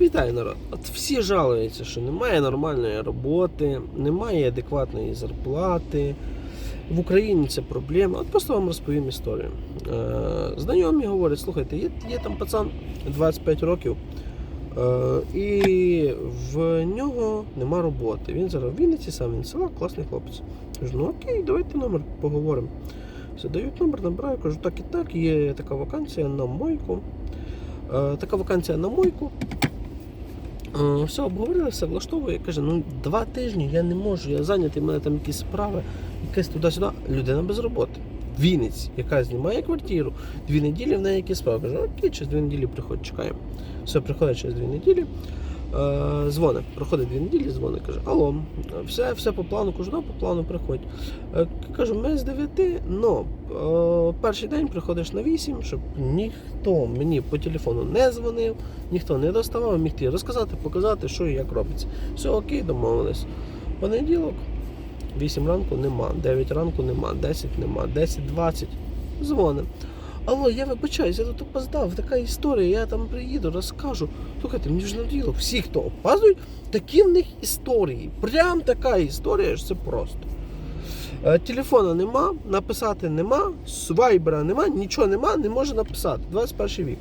Вітаю народ! От всі жалуються, що немає нормальної роботи, немає адекватної зарплати. В Україні це проблема. От просто вам розповім історію. Е, знайомі говорять, слухайте, є, є там пацан 25 років, е, і в нього нема роботи. Він зараз в Вінниці сам він села, класний хлопець. Кажу, ну окей, давайте номер поговоримо. Все, дають номер, набираю, кажу, так і так, є така вакансія на мойку. Е, така вакансія на мойку. Е, Все обговорили, все влаштовує. Каже, ну два тижні я не можу, я зайнятий, в мене там якісь справи, якась туди-сюди. Людина без роботи. Вінець, яка знімає квартиру, дві неділі в неї якісь справи. Каже, окей, через дві неділі приходь, чекаємо. Все, приходить через дві неділі. Е, дзвонить, проходить дві неділі, дзвонить, каже, алло, все, все по плану, кажу, по плану приходь. Е, кажу, ми з 9, но е, перший день приходиш на 8, щоб ніхто мені по телефону не дзвонив, ніхто не доставав, міг ти розказати, показати, що і як робиться. Все окей, домовились. Понеділок, 8 ранку нема, 9 ранку нема, 10 нема, 10, 20. Дзвоним. Алло, я вибачаюсь, я тут опоздав, така історія, я там приїду, розкажу. Слухайте, мені ж надоїло, всі, хто опаздують, такі в них історії. Прям така історія, що це просто. Е, Телефона нема, написати нема, свайбера нема, нічого нема, не може написати. 21 вік.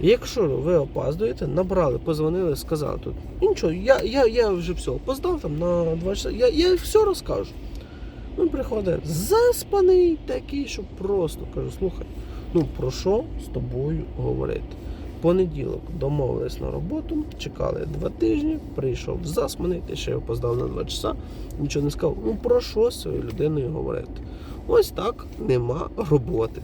Якщо ви опаздуєте, набрали, позвонили, сказали тут. Нічого, я, я, я вже все, опоздав там на 2 часа, я, я все розкажу. Він приходить заспаний такий, що просто кажу, слухай, ну про що з тобою говорити? Понеділок домовились на роботу, чекали два тижні, прийшов заспаний, ти ще й опоздав на два часа, нічого не сказав. Ну про що з цією людиною говорити? Ось так нема роботи.